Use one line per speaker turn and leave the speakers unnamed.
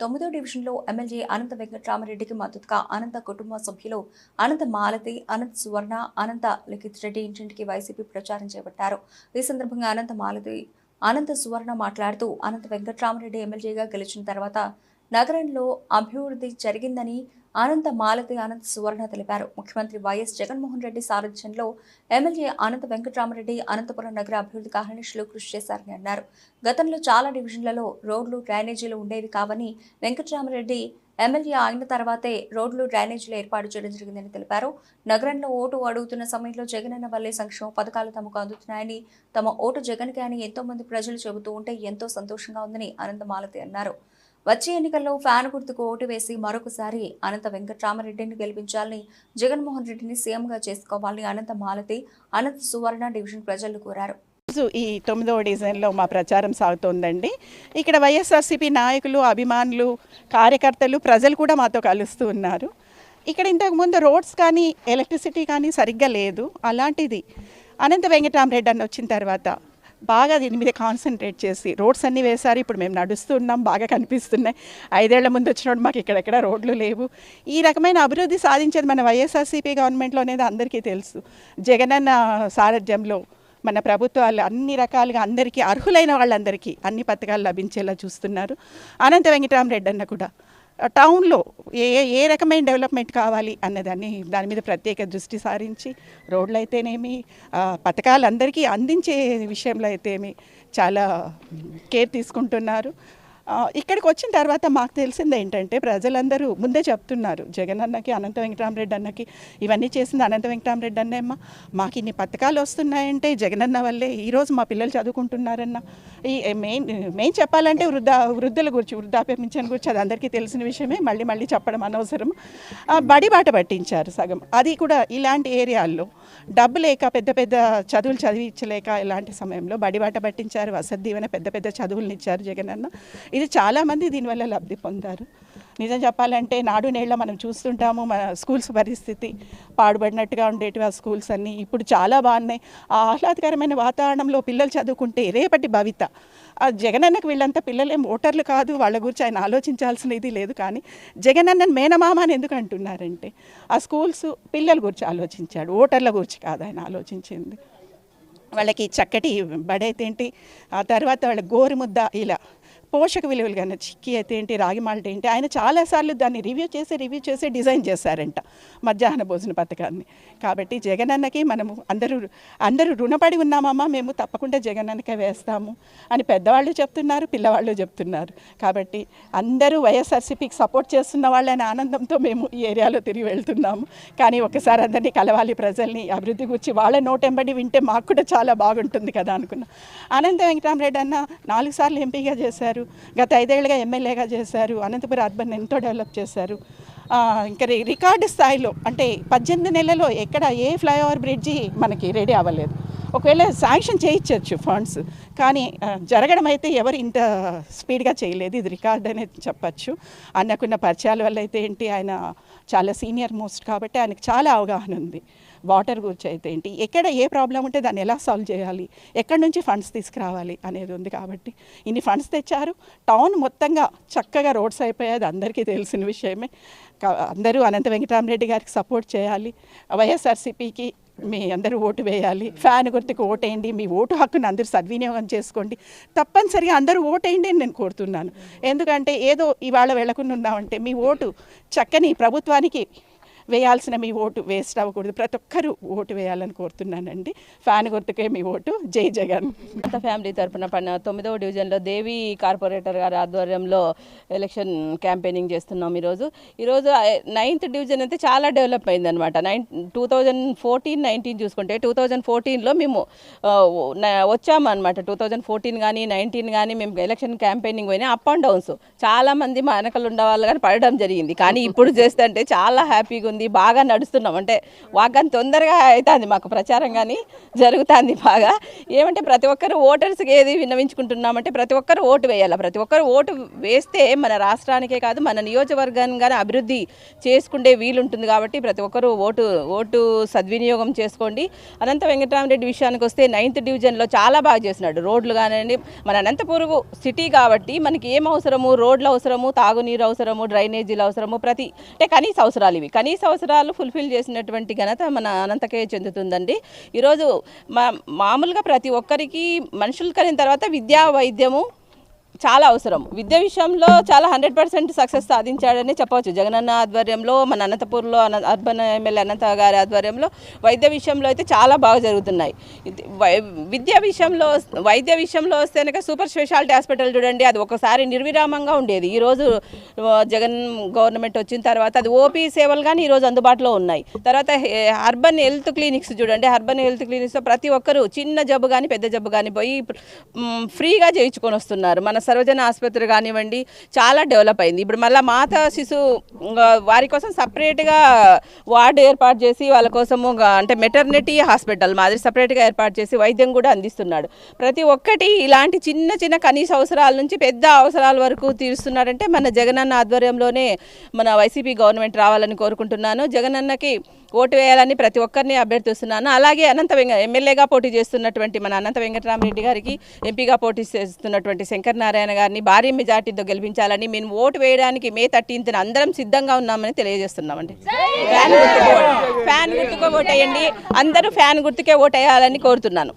తొమ్మిదో డివిజన్లో ఎమ్మెల్యే అనంత వెంకటరామరెడ్డికి మద్దతుగా అనంత కుటుంబ సభ్యులు అనంత మాలతి అనంత సువర్ణ అనంత లిఖిత్ రెడ్డి ఇంటింటికి వైసీపీ ప్రచారం చేపట్టారు. ఈ సందర్భంగా అనంత మాలతి అనంత సువర్ణ మాట్లాడుతూ అనంత వెంకటరామరెడ్డి ఎమ్మెల్యేగా గెలిచిన తర్వాత నగరంలో అభివృద్ధి జరిగిందని అనంత మాలతి అనంత సువర్ణ తెలిపారు. ముఖ్యమంత్రి వైఎస్ జగన్మోహన్ రెడ్డి సారథ్యంలో ఎమ్మెల్యే అనంత వెంకటరామరెడ్డి అనంతపురం నగర అభివృద్ధి అహర్నిశలు కృషి చేశారని అన్నారు. గతంలో చాలా డివిజన్లలో రోడ్లు డ్రైనేజీలు ఉండేవి కావని వెంకటరామరెడ్డి ఎమ్మెల్యే అయిన తర్వాతే రోడ్లు డ్రైనేజీలు ఏర్పాటు చేయడం జరిగిందని తెలిపారు. నగరంలో ఓటు అడుగుతున్న సమయంలో జగనన్న వల్లే సంక్షేమ పథకాలు తమకు అందుతున్నాయని తమ ఓటు జగన్కే అని ఎంతో మంది ప్రజలు చెబుతూ ఉంటే ఎంతో సంతోషంగా ఉందని అనంత మాలతి అన్నారు. వచ్చే ఎన్నికల్లో ఫ్యాన్ గుర్తుకు ఓటు వేసి మరొకసారి అనంత వెంకట్రామరెడ్డిని గెలిపించాలని జగన్మోహన్ రెడ్డిని సీఎంగా చేసుకోవాలని అనంత మాలతి అనంత సువర్ణ డివిజన్ ప్రజలు కోరారు.
రోజు ఈ తొమ్మిదవ డివిజన్లో మా ప్రచారం సాగుతోందండి. ఇక్కడ వైఎస్ఆర్సీపీ నాయకులు అభిమానులు కార్యకర్తలు ప్రజలు కూడా మాతో కలుస్తూ ఉన్నారు. ఇక్కడ ఇంతకుముందు రోడ్స్ కానీ ఎలక్ట్రిసిటీ కానీ సరిగ్గా లేదు. అలాంటిది అనంత వెంకటరామరెడ్డి అని వచ్చిన తర్వాత బాగా దీని మీద కాన్సన్ట్రేట్ చేసి రోడ్స్ అన్నీ వేశారు ఇప్పుడు మేము నడుస్తున్నాం బాగా కనిపిస్తున్నాయి. ఐదేళ్ళ ముందు వచ్చినప్పుడు మాకు ఇక్కడెక్కడ రోడ్లు లేవు. ఈ రకమైన అభివృద్ధి సాధించేది మన వైఎస్ఆర్సీపీ గవర్నమెంట్లో అనేది అందరికీ తెలుసు. జగనన్న సారథ్యంలో మన ప్రభుత్వాలు అన్ని రకాలుగా అందరికీ అర్హులైన వాళ్ళందరికీ అన్ని పథకాలు లభించేలా చూస్తున్నారు. అనంత వెంకటరామరెడ్డి అన్న కూడా. టౌన్లో ఏ ఏ రకమైన డెవలప్మెంట్ కావాలి అన్నదాన్ని దాని మీద ప్రత్యేక దృష్టి సారించి రోడ్లు అయితేనేమి పథకాలు అందరికీ అందించే విషయంలో అయితేమి చాలా కేర్ తీసుకుంటున్నారు. ఇక్కడికి వచ్చిన తర్వాత మాకు తెలిసింది ఏంటంటే ప్రజలందరూ ముందే చెప్తున్నారు జగన్ అన్నకి అనంత వెంకటరామరెడ్డి అన్నకి ఇవన్నీ చేసింది అనంత వెంకటరామరెడ్డి అన్నేమ్మా మాకు ఇన్ని పథకాలు వస్తున్నాయంటే జగన్ అన్న వల్లే ఈరోజు మా పిల్లలు చదువుకుంటున్నారన్న. ఈ మెయిన్ మెయిన్ చెప్పాలంటే వృద్ధా వృద్ధుల గురించి వృద్ధాప్య పింఛన్ గురించి అది అందరికీ తెలిసిన విషయమే. మళ్ళీ మళ్ళీ చెప్పడం అనవసరం. బడి బాట పట్టించారు సగం. అది కూడా ఇలాంటి ఏరియాల్లో డబ్బు లేక పెద్ద పెద్ద చదువులు చదివించలేక ఇలాంటి సమయంలో బడిబాట పట్టించారు. వసతి దీవెన పెద్ద పెద్ద చదువులను ఇచ్చారు జగన్ అన్న. ఇది చాలామంది దీనివల్ల లబ్ధి పొందారు. నిజం చెప్పాలంటే నాడు నేళ్ళ మనం చూస్తుంటాము మన స్కూల్స్ పరిస్థితి. పాడుబడినట్టుగా ఉండేటివి ఆ స్కూల్స్ అన్నీ ఇప్పుడు చాలా బాగున్నాయి. ఆ ఆహ్లాదకరమైన వాతావరణంలో పిల్లలు చదువుకుంటే రేపటి భవిత. ఆ జగనన్నకు వీళ్ళంతా పిల్లలేం ఓటర్లు కాదు వాళ్ళ గురించి ఆయన ఆలోచించాల్సిన ఇది లేదు కానీ జగనన్నను మేనమామ అని ఎందుకు అంటున్నారంటే ఆ స్కూల్స్ పిల్లల గురించి ఆలోచించాడు ఓటర్ల గురించి కాదు ఆయన ఆలోచించింది. వాళ్ళకి చక్కటి బడైతేంటి ఆ తర్వాత వాళ్ళ గోరుముద్ద ఇలా పోషక విలువలు కానీ చిక్కీ అయితే ఏంటి రాగి మాల్ట్ ఏంటి ఆయన చాలాసార్లు దాన్ని రివ్యూ చేసి రివ్యూ చేసి డిజైన్ చేశారంట మధ్యాహ్న భోజన పథకాన్ని. కాబట్టి జగనన్నకి మనము అందరూ అందరూ రుణపడి ఉన్నామమ్మా మేము తప్పకుండా జగనన్నకే వేస్తాము అని పెద్దవాళ్ళు చెప్తున్నారు పిల్లవాళ్ళు చెప్తున్నారు. కాబట్టి అందరూ వైఎస్ఆర్సీపీకి సపోర్ట్ చేస్తున్న వాళ్ళని ఆనందంతో మేము ఈ ఏరియాలో తిరిగి వెళ్తున్నాము. కానీ ఒకసారి అందరినీ కలవాలి ప్రజల్ని అభివృద్ధి గురించి వాళ్ళ నోటెంబడి వింటే మాకు కూడా చాలా బాగుంటుంది కదా అనుకున్నాం. ఆనంద వెంకటరామరెడ్డి అన్న నాలుగు సార్లు ఎంపీగా చేశారు. గత ఐదేళ్ళుగా ఎమ్మెల్యేగా చేశారు. అనంతపురం అర్బన్ ఎంతో డెవలప్ చేశారు. ఇంకా రికార్డు స్థాయిలో అంటే పద్దెనిమిది నెలలో ఎక్కడ ఏ ఫ్లైఓవర్ బ్రిడ్జి మనకి రెడీ అవ్వలేదు. ఒకవేళ శాంక్షన్ చేయించవచ్చు ఫండ్స్ కానీ జరగడం అయితే ఎవరు ఇంత స్పీడ్గా చేయలేదు. ఇది రికార్డ్ అనేది చెప్పచ్చు. అన్నకున్న పరిచయాల వల్ల అయితే ఏంటి ఆయన చాలా సీనియర్ మోస్ట్ కాబట్టి ఆయనకు చాలా అవగాహన ఉంది. వాటర్ గురించి అయితే ఏంటి? ఎక్కడ ఏ ప్రాబ్లం ఉంటే దాన్ని ఎలా సాల్వ్ చేయాలి? ఎక్కడి నుంచి ఫండ్స్ తీసుకురావాలి అనేది ఉంది కాబట్టి ఇన్ని ఫండ్స్ తెచ్చారు. టౌన్ మొత్తంగా చక్కగా రోడ్స్ అయిపోయాయి. అందరికీ తెలిసిన విషయమే. అందరూ అనంత వెంకటరామరెడ్డి గారికి సపోర్ట్ చేయాలి. వైఎస్ఆర్సీపీకి మీ అందరూ ఓటు వేయాలి. ఫ్యాన్ గుర్తుకు ఓటేయండి. మీ ఓటు హక్కును అందరూ సద్వినియోగం చేసుకోండి. తప్పనిసరిగా అందరూ ఓటేయండి అని నేను కోరుతున్నాను. ఎందుకంటే ఏదో ఇవాళ వెళ్ళకుండా ఉన్నామంటే మీ ఓటు చక్కని ప్రభుత్వానికి వేయాల్సిన మీ ఓటు వేస్ట్ అవ్వకూడదు. ప్రతి ఒక్కరూ ఓటు వేయాలని కోరుతున్నానండి. ఫ్యాన్ గుర్తుకే మీ ఓటు. జై జగన్.
అంత ఫ్యామిలీ తరపున పన్న తొమ్మిదవ డివిజన్లో దేవి కార్పొరేటర్ గారి ఆధ్వర్యంలో ఎలక్షన్ క్యాంపెయినింగ్ చేస్తున్నాం ఈరోజు. ఈరోజు నైన్త్ డివిజన్ అయితే చాలా డెవలప్ అయిందనమాట nine two thousand fourteen nineteen చూసుకుంటే టూ థౌజండ్ ఫోర్టీన్లో మేము వచ్చామన్నమాట. టూ థౌజండ్ ఫోర్టీన్ కానీ నైన్టీన్ కానీ మేము ఎలక్షన్ క్యాంపెయినింగ్ పోయినా అప్ అండ్ డౌన్స్. చాలామంది మా వెనకలు ఉన్న వాళ్ళు కానీ పడడం జరిగింది. కానీ ఇప్పుడు చేస్తే అంటే చాలా హ్యాపీగా ఉంది. ఉంది బాగా నడుస్తున్నాం. అంటే వాగ్గాని తొందరగా అవుతుంది మాకు ప్రచారం కానీ జరుగుతుంది బాగా. ఏమంటే ప్రతి ఒక్కరు ఓటర్స్కి ఏది విన్నవించుకుంటున్నామంటే ప్రతి ఒక్కరు ఓటు వేయాలి? ప్రతి ఒక్కరు ఓటు వేస్తే మన రాష్ట్రానికే కాదు మన నియోజకవర్గాన్ని కానీ అభివృద్ధి చేసుకుంటే వీలుంటుంది కాబట్టి ప్రతి ఒక్కరు ఓటు ఓటు సద్వినియోగం చేసుకోండి. అనంత వెంకటరామరెడ్డి విషయానికి వస్తే నైన్త్ డివిజన్లో చాలా బాగా చేసినాడు. రోడ్లు కానివ్వండి మన అనంతపురం సిటీ కాబట్టి మనకి ఏం అవసరము? రోడ్లు అవసరము తాగునీరు అవసరము డ్రైనేజీలు అవసరము ప్రతి అంటే కనీస అవసరాలు ఇవి. కనీస అవసరాలు ఫుల్ఫిల్ చేసినటువంటి ఘనత మన అనంతకే చెందుతుందండి. ఈరోజు మా మామూలుగా ప్రతి ఒక్కరికి మనుషులు కలిగిన తర్వాత విద్యా వైద్యము చాలా అవసరం. విద్య విషయంలో చాలా హండ్రెడ్ పర్సెంట్ సక్సెస్ సాధించాడని చెప్పవచ్చు. జగనన్న ఆధ్వర్యంలో మన అనంతపూర్లో అన అర్బన్ ఎమ్మెల్యే అనంత గారి ఆధ్వర్యంలో వైద్య విషయంలో అయితే చాలా బాగా జరుగుతున్నాయి. వై- విద్య విషయంలో వైద్య విషయంలో వస్తే కనుక సూపర్ స్పెషాలిటీ హాస్పిటల్ చూడండి అది ఒకసారి నిర్విరామంగా ఉండేది. ఈరోజు జగన్ గవర్నమెంట్ వచ్చిన తర్వాత అది ఓపీ సేవలు కానీ ఈరోజు అందుబాటులో ఉన్నాయి. తర్వాత అర్బన్ హెల్త్ క్లినిక్స్ చూడండి. అర్బన్ హెల్త్ క్లినిక్స్లో ప్రతి ఒక్కరు చిన్న జబ్బు కానీ పెద్ద జబ్బు కానీ పోయి ఫ్రీగా చేయించుకొని వస్తున్నారు. మన సర్వజన ఆసుపత్రి కానివ్వండి చాలా డెవలప్ అయింది. ఇప్పుడు మళ్ళీ మాతా శిశు వారి కోసం సపరేట్గా వార్డు ఏర్పాటు చేసి వాళ్ళ కోసము అంటే మెటర్నిటీ హాస్పిటల్ మాదిరి సపరేట్గా ఏర్పాటు చేసి వైద్యం కూడా అందిస్తున్నాడు. ప్రతి ఒక్కటి ఇలాంటి చిన్న చిన్న కనీస అవసరాల నుంచి పెద్ద అవసరాల వరకు తీరుస్తున్నాడంటే మన జగనన్న ఆధ్వర్యంలోనే మన వైసీపీ గవర్నమెంట్ రావాలని కోరుకుంటున్నాను. జగనన్నకి ఓటు వేయాలని ప్రతి ఒక్కరిని అభ్యర్థిస్తున్నాను. అలాగే అనంత వెంక ఎమ్మెల్యేగా పోటీ చేస్తున్నటువంటి మన అనంత వెంకటరామరెడ్డి గారికి ఎంపీగా పోటీ చేస్తున్నటువంటి శంకర్ నారాయణ గారిని భారీ మెజార్టీతో గెలిపించాలని మేము ఓటు వేయడానికి మే థర్టీన్త్ అందరం సిద్ధంగా ఉన్నామని తెలియజేస్తున్నామండి. ఫ్యాన్ గుర్తుకు ఫ్యాన్ గుర్తుకు ఓటేయండి. అందరూ ఫ్యాన్ గుర్తుకే ఓటేయాలని కోరుతున్నాను.